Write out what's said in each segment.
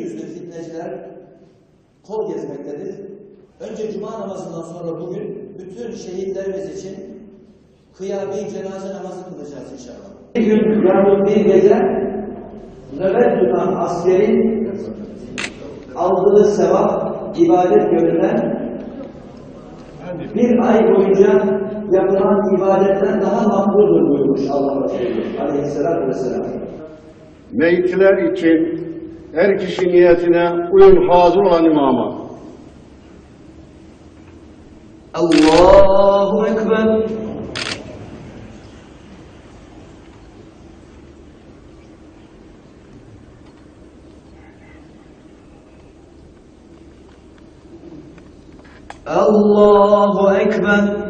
Yüzlü fitneciler kol gezmektedir. Önce cuma namazından sonra bugün bütün şehitlerimiz için kıyami cenaze namazı kılacağız inşallah. Bir gün yahut bir gece nöbet tutan askerin aldığı sevap, ibadet görülen bir ay boyunca yapılan ibadetten daha makbuldür buyurmuş Allah Resulü aleyhissalatü vesselam. Meyitler için her kişi niyetine uyun hazır olan imama. Allahu Ekber. Allahu Ekber.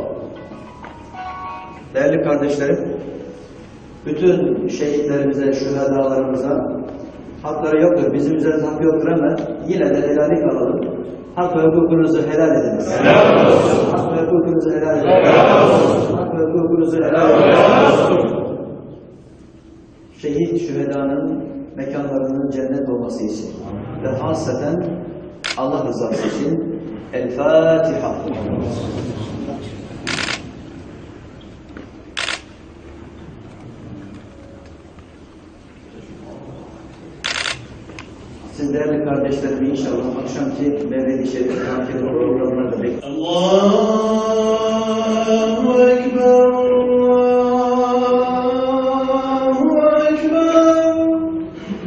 Değerli kardeşlerim, bütün şehitlerimize, şühedalarımıza hakları yoktur. Bizim üzerinde hakkı yoktur ama yine de helallik alalım. Hak ve hukukunuzu helal ediniz. Hak ve hukukunuzu helal ediniz. Hak ve hukukunuzu helal ediniz. Şehit şühedanın mekanlarının cennet olması için ve hasreten Allah rızası için El Fatiha. Siz değerli kardeşlerim inşallah akşamki Mevlid-i Şerif takip programına da bekliyoruz. Allahu Ekber, Allahu Ekber,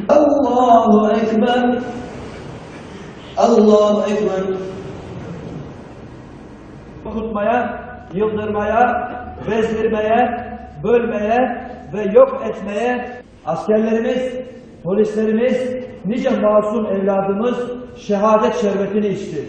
Allahu Ekber, Allahu Ekber. Kutmaya, yıldırmaya, bezdirmeye, bölmeye ve yok etmeye askerlerimiz, polislerimiz, nice masum evladımız şehadet şerbetini içti.